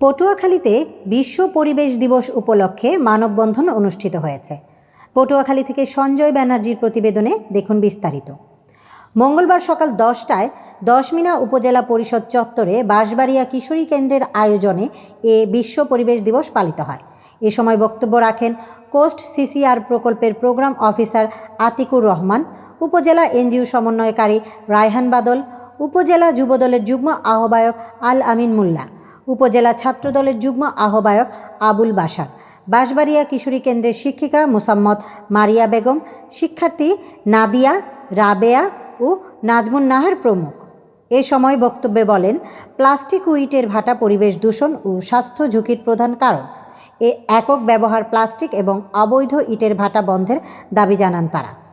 পটুয়াখালীতে বিশ্ব পরিবেশ দিবস উপলক্ষে মানববন্ধন অনুষ্ঠিত হয়েছে। পটুয়াখালী থেকে সঞ্জয় ব্যানার্জির প্রতিবেদনে দেখুন বিস্তারিত। মঙ্গলবার সকাল দশটায় দশমিনা উপজেলা পরিষদ চত্বরে বাঁশবাড়িয়া কিশোরী কেন্দ্রের আয়োজনে এ বিশ্ব পরিবেশ দিবস পালিত হয়। এ সময় বক্তব্য রাখেন কোস্ট সিসিআর প্রকল্পের প্রোগ্রাম অফিসার আতিকুর রহমান, উপজেলা এনজিও সমন্বয়কারী রায়হান বাদল, উপজেলা যুবদলের যুগ্ম আহ্বায়ক আল আমিন মোল্লা। উপজেলা ছাত্রদলের যুগ্ম আহ্বায়ক আবুল বাসার বাঁশবাড়িয়া কিশোরী কেন্দ্রের শিক্ষিকা মোসাম্মদ মারিয়া বেগম, শিক্ষার্থী নাদিয়া, রাবেয়া ও নাজমুন নাহার প্রমুখ। এ সময় বক্তব্যে বলেন, প্লাস্টিক ও ইটের ভাটা পরিবেশ দূষণ ও স্বাস্থ্য ঝুঁকির প্রধান কারণ। এ একক ব্যবহার প্লাস্টিক এবং অবৈধ ইটের ভাটা বন্ধের দাবি জানান তারা।